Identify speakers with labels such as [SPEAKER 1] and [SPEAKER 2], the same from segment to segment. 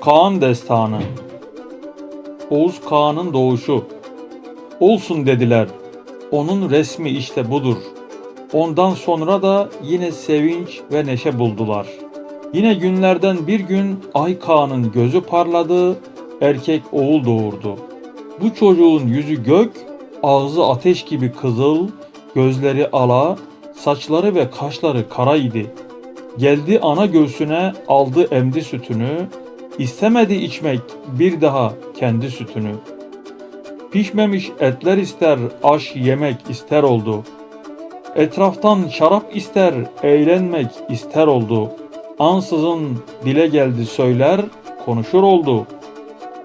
[SPEAKER 1] Kağan Destanı Oğuz Kağan'ın doğuşu Olsun dediler. Onun resmi işte budur. Ondan sonra da yine sevinç ve neşe buldular. Yine günlerden bir gün Ay Kağan'ın gözü parladı, erkek oğul doğurdu. Bu çocuğun yüzü gök, ağzı ateş gibi kızıl, gözleri ala, saçları ve kaşları kara idi. Geldi ana göğsüne aldı emdi sütünü, istemedi içmek bir daha kendi sütünü. Pişmemiş etler ister, aş yemek ister oldu. Etraftan şarap ister, eğlenmek ister oldu. Ansızın dile geldi söyler, konuşur oldu.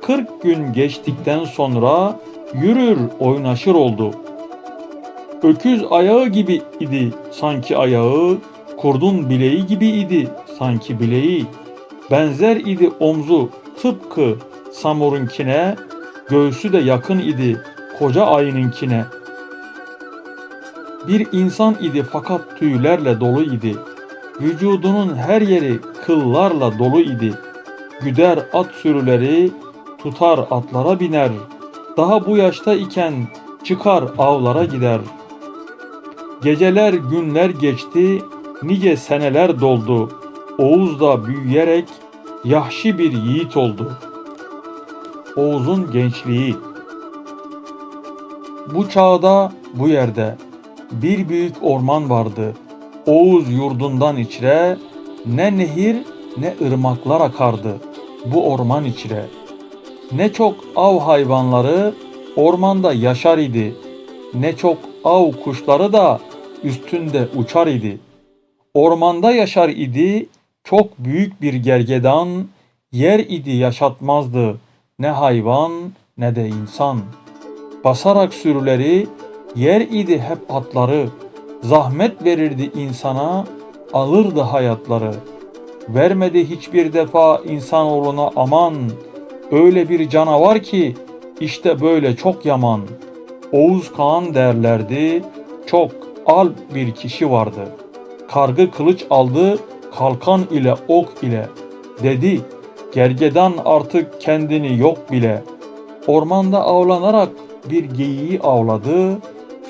[SPEAKER 1] Kırk gün geçtikten sonra yürür oynaşır oldu. Öküz ayağı gibi idi sanki ayağı, kurdun bileği gibi idi sanki bileği. Benzer idi omzu tıpkı samurunkine, göğsü de yakın idi koca ayınınkine. Bir insan idi fakat tüylerle dolu idi. Vücudunun her yeri kıllarla dolu idi. Güder at sürüleri, tutar atlara biner. Daha bu yaşta iken çıkar avlara gider. Geceler günler geçti, nice seneler doldu. Oğuz da büyüyerek yahşi bir yiğit oldu. Oğuz'un gençliği Bu çağda bu yerde bir büyük orman vardı. Oğuz yurdundan içre ne nehir ne ırmaklar akardı bu orman içre. Ne çok av hayvanları ormanda yaşar idi. Ne çok av kuşları da üstünde uçar idi. Ormanda yaşar idi çok büyük bir gergedan, yer idi yaşatmazdı ne hayvan ne de insan. Basarak sürüleri, yer idi hep atları, zahmet verirdi insana, alırdı hayatları. Vermedi hiçbir defa insanoğluna aman, öyle bir canavar ki işte böyle çok yaman. Oğuz Kağan derlerdi, çok al bir kişi vardı. Kargı kılıç aldı, kalkan ile ok ile. Dedi, gergedan artık kendini yok bile. Ormanda avlanarak bir geyiği avladı,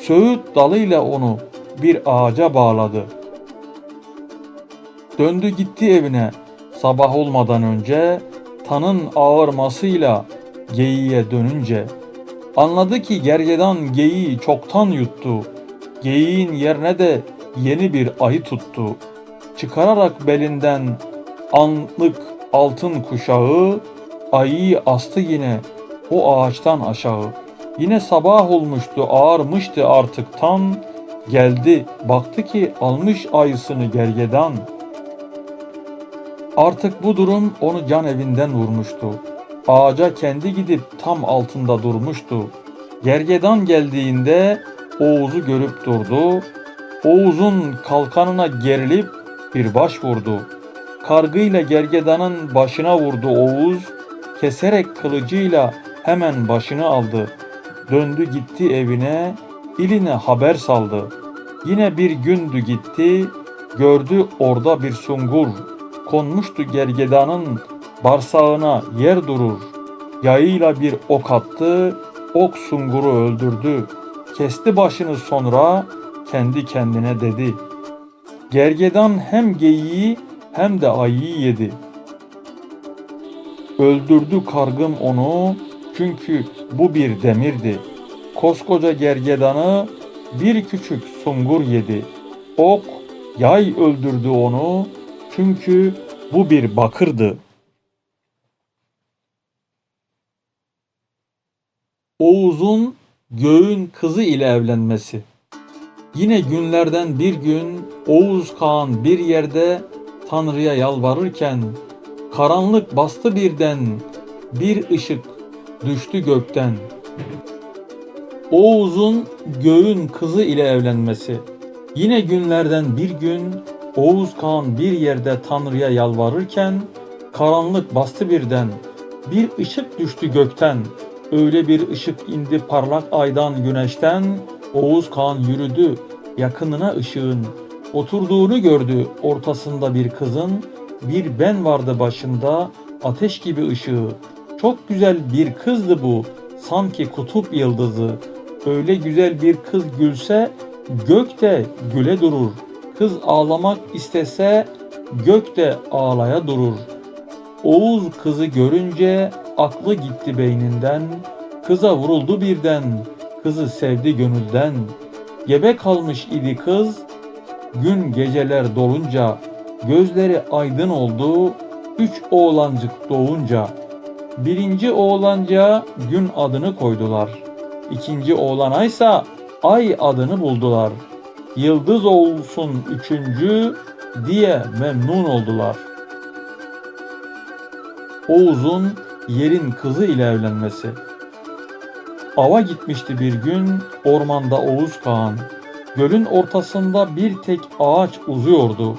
[SPEAKER 1] söğüt dalıyla onu bir ağaca bağladı. Döndü gitti evine sabah olmadan önce, tanın ağırmasıyla geyiğe dönünce. Anladı ki gergedan geyiği çoktan yuttu. Geyiğin yerine de yeni bir ayı tuttu. Çıkararak belinden anlık altın kuşağı, ayıyı astı yine o ağaçtan aşağı. Yine sabah olmuştu, ağarmıştı artık tan, geldi, baktı ki almış ayısını gergedan. Artık bu durum onu can evinden vurmuştu. Ağaca kendi gidip tam altında durmuştu. Gergedan geldiğinde Oğuz'u görüp durdu. Oğuz'un kalkanına gerilip bir baş vurdu. Kargıyla gergedanın başına vurdu Oğuz. Keserek kılıcıyla hemen başını aldı. Döndü gitti evine, iline haber saldı. Yine bir gündü gitti, gördü orada bir sungur. Konmuştu gergedanın barsağına yer durur. Yayıyla bir ok attı, ok sunguru öldürdü. Kesti başını sonra kendi kendine dedi. Gergedan hem geyiği hem de ayıyı yedi. Öldürdü kargım onu çünkü bu bir demirdi. Koskoca gergedanı bir küçük sungur yedi. Ok, yay öldürdü onu çünkü bu bir bakırdı. Oğuz'un göğün kızı ile evlenmesi. Yine günlerden bir gün Oğuz Kağan bir yerde Tanrı'ya yalvarırken karanlık bastı birden bir ışık düştü gökten. Oğuz'un göğün kızı ile evlenmesi. Yine günlerden bir gün Oğuz Kağan bir yerde Tanrı'ya yalvarırken karanlık bastı birden bir ışık düştü gökten. Öyle bir ışık indi parlak aydan güneşten. Oğuz Kağan yürüdü yakınına ışığın. Oturduğunu gördü ortasında bir kızın. Bir ben vardı başında ateş gibi ışığı. Çok güzel bir kızdı bu, sanki kutup yıldızı. Öyle güzel bir kız gülse, gök de güle durur. Kız ağlamak istese, gök de ağlaya durur. Oğuz kızı görünce aklı gitti beyninden. Kıza vuruldu birden, kızı sevdi gönülden. Gebe kalmış idi kız, gün geceler dolunca, gözleri aydın oldu, üç oğlancık doğunca. Birinci oğlanca gün adını koydular. İkinci oğlanaysa ay adını buldular. Yıldız olsun üçüncü diye memnun oldular. Oğuz'un yerin kızı ile evlenmesi. Ava gitmişti bir gün ormanda Oğuz Kağan. Gölün ortasında bir tek ağaç uzuyordu.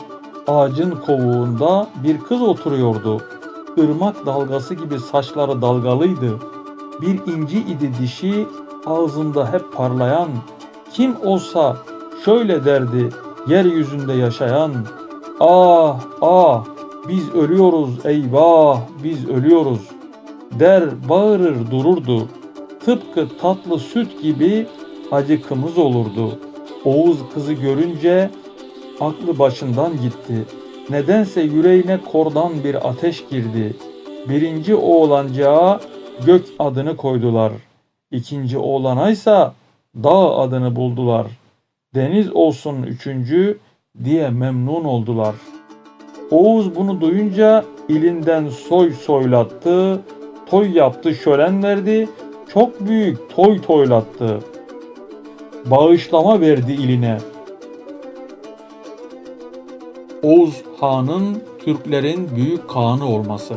[SPEAKER 1] Ağacın kovuğunda bir kız oturuyordu. Irmak dalgası gibi saçları dalgalıydı. Bir inci idi dişi, ağzında hep parlayan. Kim olsa şöyle derdi, yeryüzünde yaşayan. Ah ah biz ölüyoruz eyvah biz ölüyoruz der bağırır dururdu. Tıpkı tatlı süt gibi acıkımız olurdu. Oğuz kızı görünce aklı başından gitti. Nedense yüreğine kordan bir ateş girdi. Birinci oğlancağa gök adını koydular. İkinci oğlanaysa dağ adını buldular. Deniz olsun üçüncü diye memnun oldular. Oğuz bunu duyunca ilinden soy soylattı, toy yaptı şölen verdi, çok büyük toy toylattı. Bağışlama verdi iline. Oğuz Han'ın Türklerin büyük kağanı olması.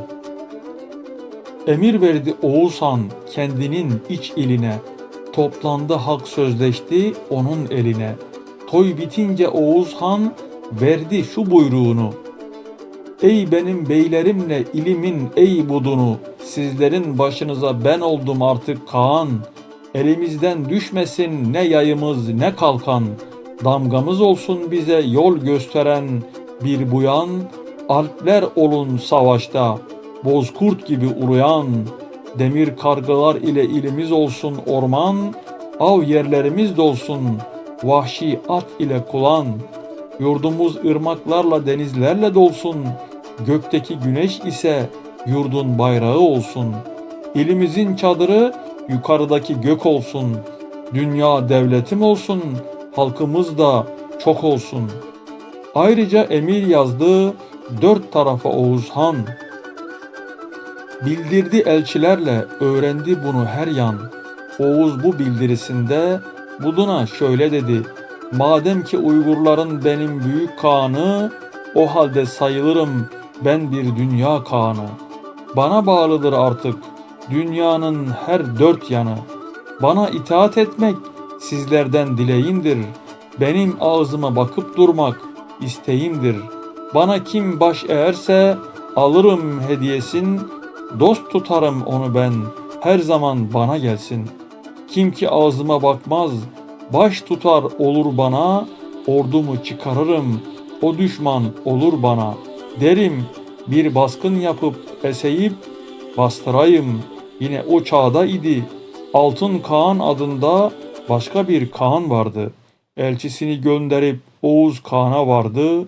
[SPEAKER 1] Emir verdi Oğuz Han kendinin iç iline. Toplandı halk sözleşti onun eline. Toy bitince Oğuz Han verdi şu buyruğunu. Ey benim beylerimle ilimin ey budunu, sizlerin başınıza ben oldum artık Kaan. Elimizden düşmesin ne yayımız ne kalkan, damgamız olsun bize yol gösteren bir buyan, alpler olun savaşta, bozkurt gibi uruyan, demir kargalar ile ilimiz olsun orman, av yerlerimiz dolsun, vahşi at ile kulan, yurdumuz ırmaklarla denizlerle dolsun, gökteki güneş ise yurdun bayrağı olsun. İlimizin çadırı yukarıdaki gök olsun. Dünya devletim olsun, halkımız da çok olsun. Ayrıca emir yazdı dört tarafa Oğuz Han. Bildirdi elçilerle öğrendi bunu her yan. Oğuz bu bildirisinde Buduna şöyle dedi. Madem ki Uygurların benim büyük kanı, o halde sayılırım ben bir dünya kanı. Bana bağlıdır artık dünyanın her dört yanı. Bana itaat etmek sizlerden dileğimdir. Benim ağzıma bakıp durmak isteğimdir. Bana kim baş eğerse alırım hediyesin, dost tutarım onu ben, her zaman bana gelsin. Kim ki ağzıma bakmaz, baş tutar olur bana, ordumu çıkarırım, o düşman olur bana. Derim bir baskın yapıp eseyip bastırayım. Yine o çağda idi. Altın Kağan adında başka bir Kağan vardı. Elçisini gönderip Oğuz Kağan'a vardı.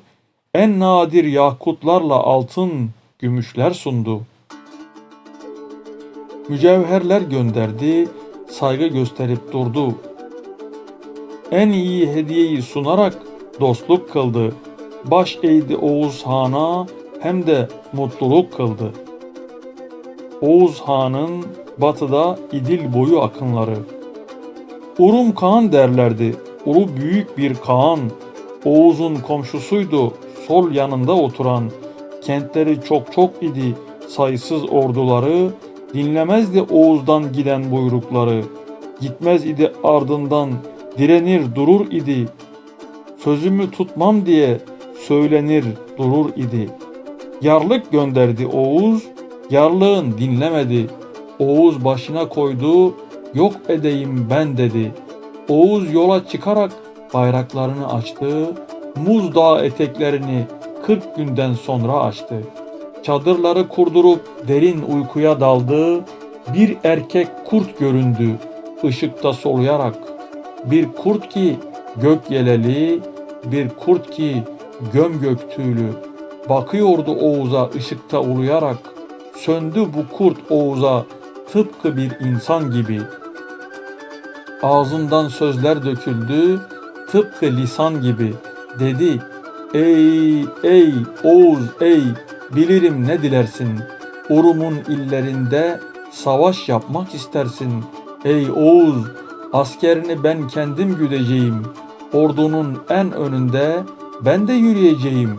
[SPEAKER 1] En nadir yakutlarla altın, gümüşler sundu. Mücevherler gönderdi, saygı gösterip durdu. En iyi hediyeyi sunarak dostluk kıldı. Baş eğdi Oğuz Han'a hem de mutluluk kıldı. Oğuz Han'ın batıda İdil boyu akınları. Urum Kağan derlerdi. Uru büyük bir Kağan. Oğuz'un komşusuydu sol yanında oturan. Kentleri çok çok idi sayısız orduları. Dinlemezdi Oğuz'dan giden buyrukları. Gitmez idi ardından direnir durur idi. Sözümü tutmam diye söylenir durur idi. Yarlık gönderdi Oğuz, yarlığın dinlemedi. Oğuz başına koydu, yok edeyim ben dedi. Oğuz yola çıkarak bayraklarını açtı, Muz Dağı eteklerini 40 günden sonra açtı. Çadırları kurdurup derin uykuya daldı. Bir erkek kurt göründü ışıkta soluyarak. Bir kurt ki gök yeleli, bir kurt ki göm gök tüylü. Bakıyordu Oğuz'a ışıkta uluyarak. Söndü bu kurt Oğuz'a tıpkı bir insan gibi. Ağzından sözler döküldü tıpkı lisan gibi. Dedi, ey ey Oğuz ey bilirim ne dilersin. Urum'un illerinde savaş yapmak istersin. Ey Oğuz askerini ben kendim güdeceğim. Ordunun en önünde ben de yürüyeceğim.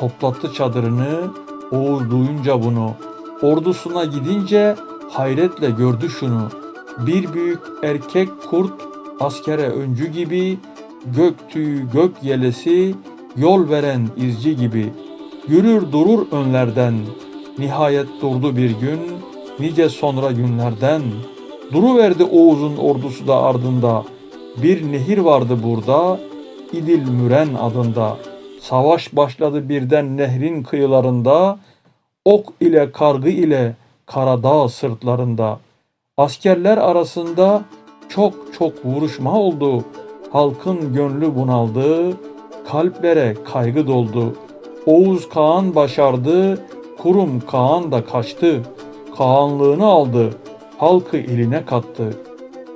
[SPEAKER 1] Toplattı çadırını Oğuz duyunca bunu. Ordusuna gidince hayretle gördü şunu. Bir büyük erkek kurt askere öncü gibi gök tüyü gök yelesi yol veren izci gibi yürür durur önlerden nihayet durdu bir gün nice sonra günlerden duruverdi Oğuz'un ordusu da ardında bir nehir vardı burada İdil Müren adında savaş başladı birden nehrin kıyılarında ok ile kargı ile Karadağ sırtlarında askerler arasında çok çok vuruşma oldu halkın gönlü bunaldı, kalplere kaygı doldu. Oğuz Kağan başardı, Kurum Kağan da kaçtı. Kağanlığını aldı, halkı eline kattı.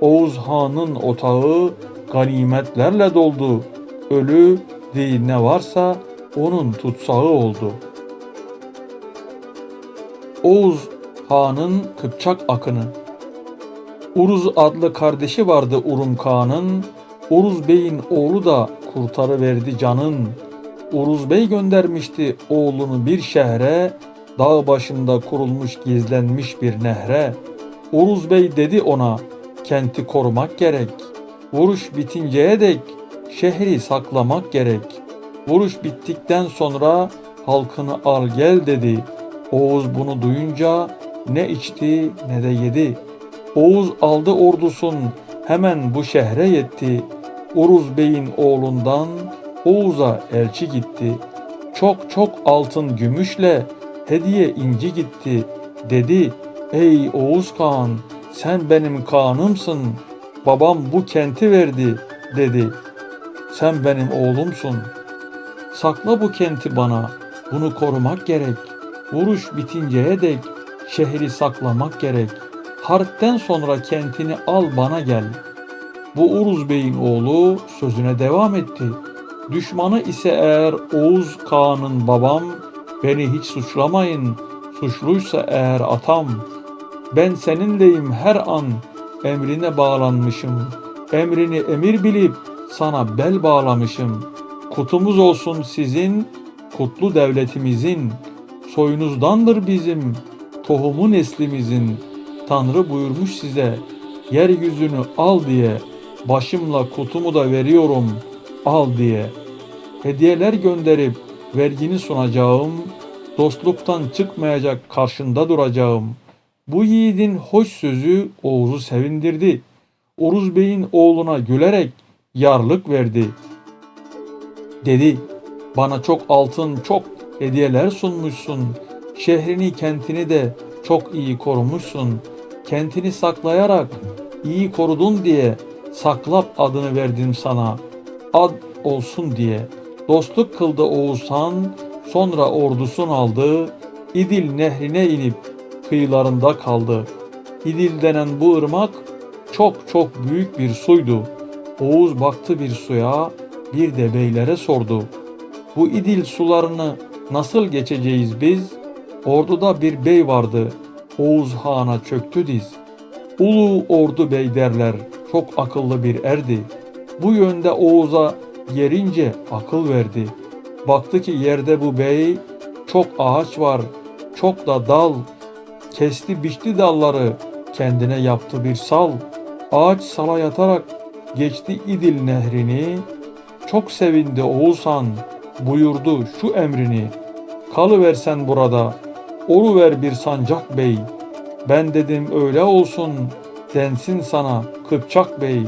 [SPEAKER 1] Oğuz Han'ın otağı ganimetlerle doldu. Ölü değil ne varsa onun tutsağı oldu. Oğuz Han'ın Kıpçak akını Uruz adlı kardeşi vardı Urum Kağan'ın. Uruz Bey'in oğlu da kurtarı verdi canın. Uruz Bey göndermişti oğlunu bir şehre, dağ başında kurulmuş gizlenmiş bir nehre. Uruz Bey dedi ona, kenti korumak gerek. Vuruş bitinceye dek şehri saklamak gerek. Vuruş bittikten sonra halkını al gel dedi. Oğuz bunu duyunca ne içti ne de yedi. Oğuz aldı ordusun hemen bu şehre yetti. Uruz Bey'in oğlundan Oğuz'a elçi gitti. Çok çok altın gümüşle hediye inci gitti. Dedi, ey Oğuz Kağan sen benim Kağan'ımsın. Babam bu kenti verdi dedi. Sen benim oğlumsun. Sakla bu kenti bana. Bunu korumak gerek. Vuruş bitinceye dek şehri saklamak gerek. Harpten sonra kentini al bana gel.'' Bu Uruz Bey'in oğlu sözüne devam etti. Düşmanı ise eğer Oğuz Kağan'ın babam, beni hiç suçlamayın, suçluysa eğer atam. Ben seninleyim her an, emrine bağlanmışım. Emrini emir bilip sana bel bağlamışım. Kutumuz olsun sizin, kutlu devletimizin. Soyunuzdandır bizim, tohumu neslimizin. Tanrı buyurmuş size, yeryüzünü al diye.'' başımla kutumu da veriyorum al diye. Hediyeler gönderip vergini sunacağım, dostluktan çıkmayacak karşında duracağım. Bu yiğidin hoş sözü Oğuz'u sevindirdi. Uruz Bey'in oğluna gülerek yarlık verdi. Dedi, bana çok altın, çok hediyeler sunmuşsun. Şehrini, kentini de çok iyi korumuşsun. Kentini saklayarak iyi korudun diye saklap adını verdim sana. Ad olsun diye. Dostluk kıldı Oğuzhan, sonra ordusun aldı. İdil nehrine inip kıyılarında kaldı. İdil denen bu ırmak çok çok büyük bir suydu. Oğuz baktı bir suya, bir de beylere sordu. Bu İdil sularını nasıl geçeceğiz biz? Orduda bir bey vardı. Oğuz Han'a çöktü diz. Ulu ordu bey derler çok akıllı bir erdi. Bu yönde Oğuz'a yerince akıl verdi. Baktı ki yerde bu bey çok ağaç var, çok da dal. Kesti biçti dalları, kendine yaptı bir sal. Ağaç sala yatarak geçti İdil nehrini. Çok sevindi Oğuzhan, buyurdu şu emrini. Kalıversen burada, ver bir sancak bey. Ben dedim öyle olsun, densin sana Kıpçak Bey.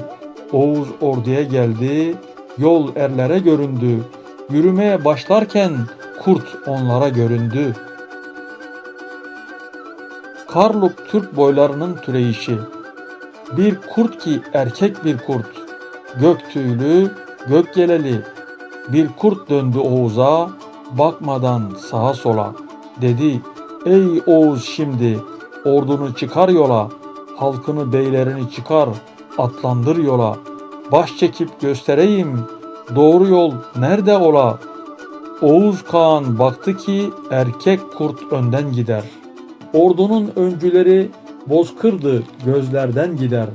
[SPEAKER 1] Oğuz orduya geldi, yol erlere göründü. Yürümeye başlarken kurt onlara göründü. Karluk Türk boylarının türeyişi. Bir kurt ki erkek bir kurt. Gök tüylü, gök geleli. Bir kurt döndü Oğuz'a, bakmadan sağa sola. Dedi, ey Oğuz şimdi, ordunu çıkar yola. Halkını beylerini çıkar, atlandır yola. Baş çekip göstereyim, doğru yol nerede ola? Oğuz Kağan baktı ki erkek kurt önden gider. Ordunun öncüleri bozkırdı gözlerden gider.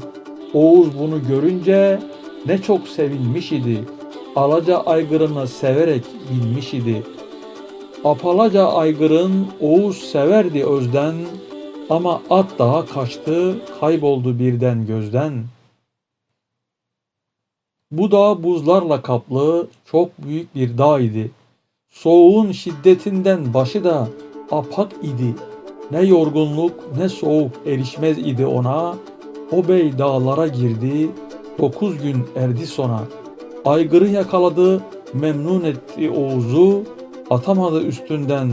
[SPEAKER 1] Oğuz bunu görünce ne çok sevinmiş idi. Alaca aygırını severek bilmiş idi. Apalaca aygırın Oğuz severdi özden ama at daha kaçtı kayboldu birden gözden. Bu dağ buzlarla kaplı çok büyük bir dağ idi. Soğuğun şiddetinden başı da apak idi. Ne yorgunluk ne soğuk erişmez idi ona. O bey dağlara girdi, dokuz gün erdi sona. Aygırı yakaladı, memnun etti Oğuz'u. Atamadı üstünden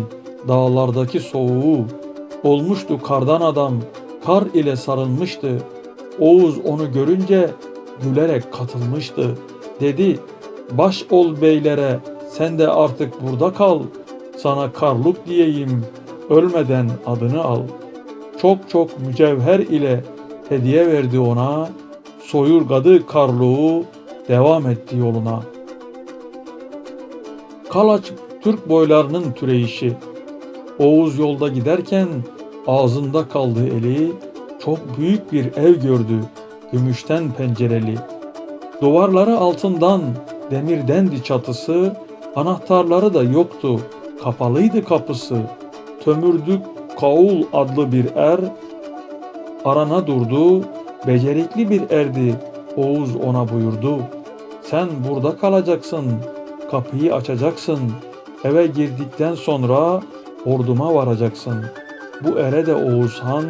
[SPEAKER 1] dağlardaki soğuğu. Olmuştu kardan adam, kar ile sarılmıştı. Oğuz onu görünce gülerek katılmıştı. Dedi, baş ol beylere, sen de artık burada kal. Sana karluk diyeyim, ölmeden adını al. Çok çok mücevher ile hediye verdi ona. Soyurgadı karluğu, devam etti yoluna. Kalaç Türk boylarının türeyişi. Oğuz yolda giderken ağzında kaldı eli, çok büyük bir ev gördü, gümüşten pencereli. Duvarları altından, demirdendi çatısı, anahtarları da yoktu, kapalıydı kapısı. Tömürdük Kaul adlı bir er, arana durdu, becerikli bir erdi, Oğuz ona buyurdu. Sen burada kalacaksın, kapıyı açacaksın, eve girdikten sonra orduma varacaksın. Bu ere de Oğuzhan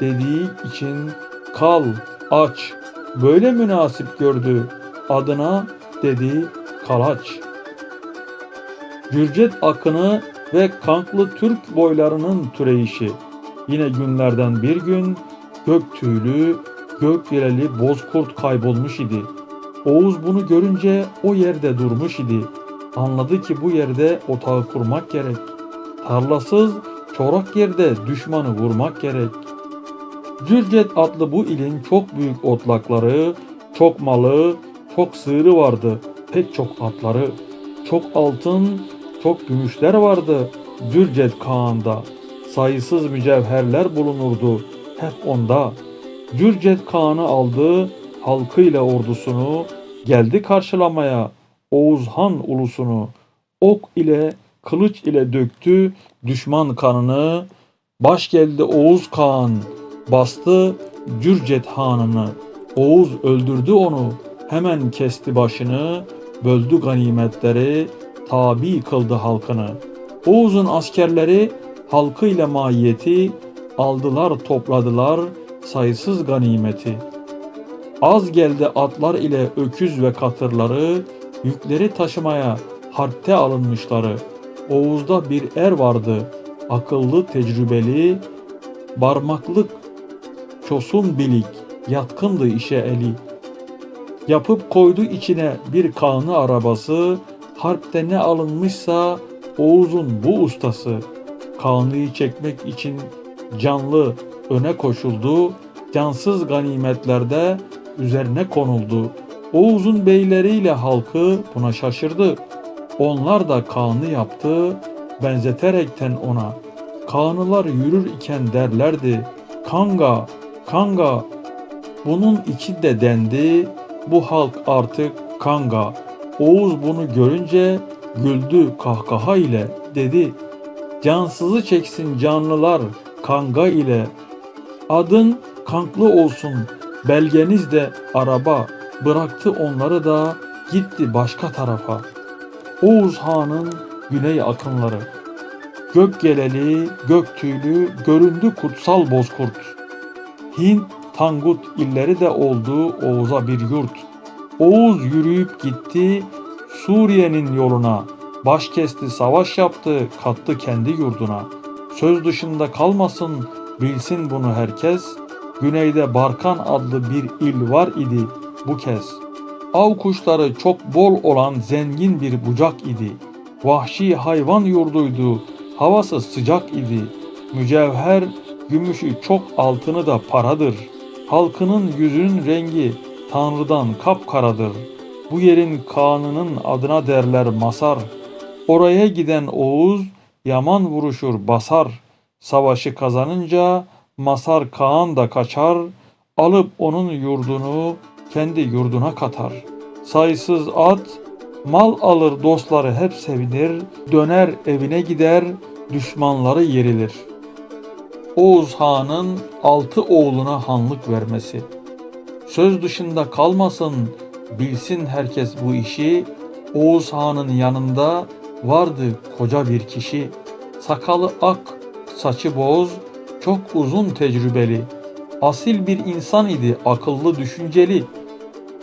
[SPEAKER 1] dediği için kal, aç, böyle münasip gördü. Adına dedi kalaç. Gürcet akını ve kanklı Türk boylarının türeyişi. Yine günlerden bir gün gök tüylü, gök yeleli bozkurt kaybolmuş idi. Oğuz bunu görünce o yerde durmuş idi. Anladı ki bu yerde otağı kurmak gerek. Tarlasız, çorak yerde düşmanı vurmak gerek. Cürcet adlı bu ilin çok büyük otlakları, çok malı, çok sığırı vardı, pek çok atları, çok altın, çok gümüşler vardı Cürcet Kağan'da. Sayısız mücevherler bulunurdu hep onda. Cürcet Kağan'ı aldı, halkıyla ordusunu, geldi karşılamaya Oğuz Han ulusunu. Ok ile, kılıç ile döktü düşman kanını. Baş geldi Oğuz Kağan, bastı Cürcet Hanını. Oğuz öldürdü onu, hemen kesti başını, böldü ganimetleri, tabi kıldı halkını. Oğuz'un askerleri halkıyla mahiyeti aldılar topladılar sayısız ganimeti. Az geldi atlar ile öküz ve katırları, yükleri taşımaya harpte alınmışları. Oğuz'da bir er vardı, akıllı tecrübeli, barmaklık çosun bilik, yatkındı işe eli. Yapıp koydu içine bir kanı arabası, harpte ne alınmışsa Oğuz'un bu ustası. Kanlıyı çekmek için canlı öne koşuldu, cansız ganimetlerde üzerine konuldu. Oğuz'un beyleriyle halkı buna şaşırdı. Onlar da kanı yaptı, benzeterekten ona. Kanılar yürür iken derlerdi, kanga, kanga. Bunun içi de dendi, bu halk artık kanga. Oğuz bunu görünce güldü kahkaha ile dedi. Cansızı çeksin canlılar kanga ile. Adın kanklı olsun belgeniz de araba. Bıraktı onları da gitti başka tarafa. Oğuz Han'ın güney akınları. Gök geleli, gök tüylü, göründü kutsal bozkurt. Hint, Tangut illeri de oldu Oğuz'a bir yurt. Oğuz yürüyüp gitti Suriye'nin yoluna. Baş kesti, savaş yaptı, kattı kendi yurduna. Söz dışında kalmasın, Bilsin bunu herkes, güneyde Barkan adlı bir il var idi bu kez. Av kuşları çok bol olan zengin bir bucak idi. Vahşi hayvan yurduydu, havası sıcak idi. Mücevher, gümüşü çok altını da paradır. Halkının yüzünün rengi Tanrı'dan kapkaradır. Bu yerin kanının adına derler Masar. Oraya giden Oğuz yaman vuruşur basar. Savaşı kazanınca Masar Kaan da kaçar. Alıp onun yurdunu kendi yurduna katar. Sayısız at, mal alır dostları hep sevinir. Döner evine gider, düşmanları yerilir. Oğuz Han'ın altı oğluna hanlık vermesi. Söz dışında kalmasın, bilsin herkes bu işi. Oğuz Han'ın yanında vardı koca bir kişi. Sakalı ak, saçı boz, çok uzun tecrübeli. Asil bir insan idi, akıllı düşünceli.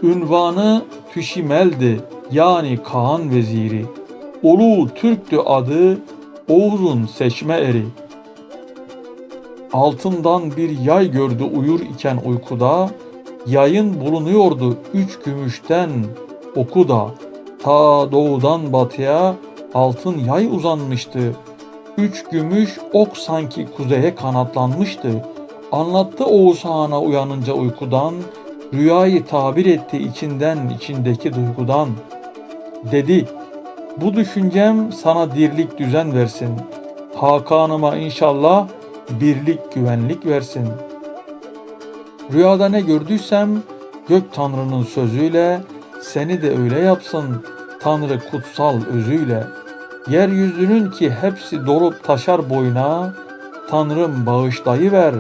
[SPEAKER 1] Ünvanı Tüşimel'di, yani Kaan veziri. Ulu Türk'tü adı, Oğuz'un seçme eri. Altından bir yay gördü uyur iken uykuda, yayın bulunuyordu üç gümüşten oku da. Ta doğudan batıya altın yay uzanmıştı. Üç gümüş ok sanki kuzeye kanatlanmıştı. Anlattı Oğuz Han'a uyanınca uykudan, rüyayı tabir etti içinden içindeki duygudan. Dedi, bu düşüncem sana dirlik düzen versin. Hakanıma inşallah birlik güvenlik versin. Rüyada ne gördüysem gök tanrının sözüyle seni de öyle yapsın tanrı kutsal özüyle. Yeryüzünün ki hepsi dolup taşar boyuna tanrım bağışlayıver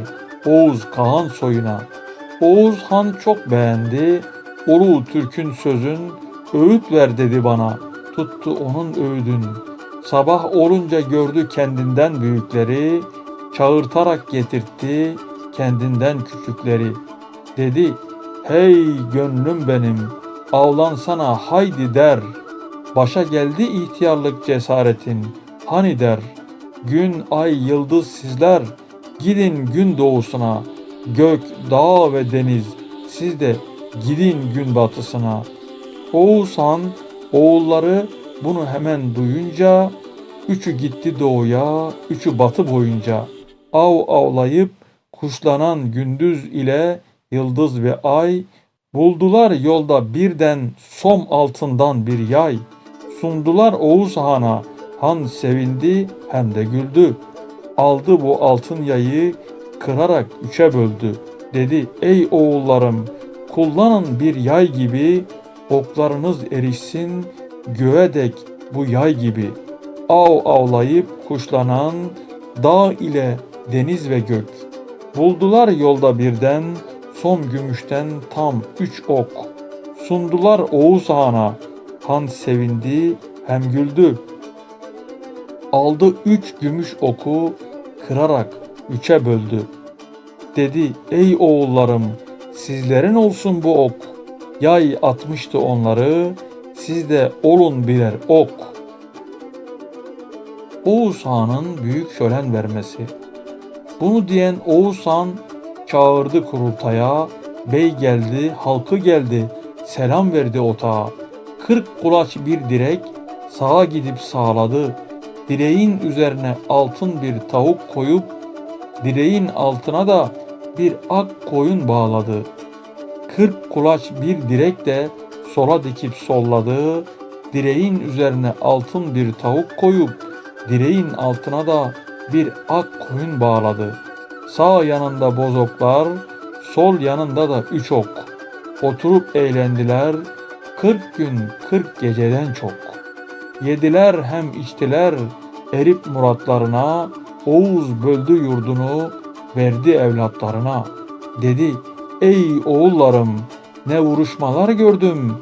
[SPEAKER 1] Oğuz Kağan soyuna. Oğuz Han çok beğendi. Ulu Türk'ün sözün öğüt ver dedi bana. Tuttu onun öğüdün. Sabah olunca gördü kendinden büyükleri. Çağırtarak getirtti kendinden küçükleri. Dedi, hey gönlüm benim, avlansana haydi der. Başa geldi ihtiyarlık cesaretin, hani der. Gün, ay, yıldız sizler, gidin gün doğusuna. Gök, dağ ve deniz, siz de gidin gün batısına. Oğuzhan, oğulları bunu hemen duyunca, üçü gitti doğuya, üçü batı boyunca. Av avlayıp kuşlanan gündüz ile yıldız ve ay buldular yolda birden som altından bir yay. Sundular Oğuz Han'a. Han sevindi hem de güldü. Aldı bu altın yayı kırarak üçe böldü. Dedi ey oğullarım kullanın bir yay gibi oklarınız erişsin göğe dek bu yay gibi. Av avlayıp kuşlanan dağ ile deniz ve gök. Buldular yolda birden son gümüşten tam üç ok. Sundular Oğuz Han'a. Han sevindi hem güldü. Aldı üç gümüş oku kırarak üçe böldü. Dedi ey oğullarım sizlerin olsun bu ok. Yay atmıştı onları siz de olun birer ok. Oğuz Han'ın büyük şölen vermesi. Bunu diyen Oğuz Han çağırdı kurultaya, bey geldi, halkı geldi, selam verdi otağa. Kırk kulaç bir direk sağa gidip sağladı. Direğin üzerine altın bir tavuk koyup, direğin altına da bir ak koyun bağladı. Kırk kulaç bir direk de sola dikip solladı. Direğin üzerine altın bir tavuk koyup, direğin altına da bir ak koyun bağladı. Sağ yanında bozoklar, sol yanında da üç ok. Oturup eğlendiler, kırk gün kırk geceden çok. Yediler hem içtiler, erip muratlarına, Oğuz böldü yurdunu, verdi evlatlarına. Dedi, ey oğullarım, ne vuruşmalar gördüm,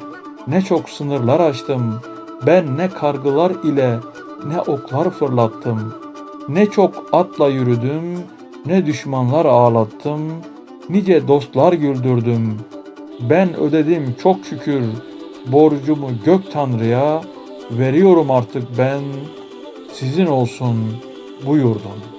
[SPEAKER 1] ne çok sınırlar açtım. Ben ne kargılar ile ne oklar fırlattım. Ne çok atla yürüdüm, ne düşmanlar ağlattım, nice dostlar güldürdüm. Ben ödedim çok şükür borcumu gök tanrıya, veriyorum artık ben, sizin olsun bu yurdum.''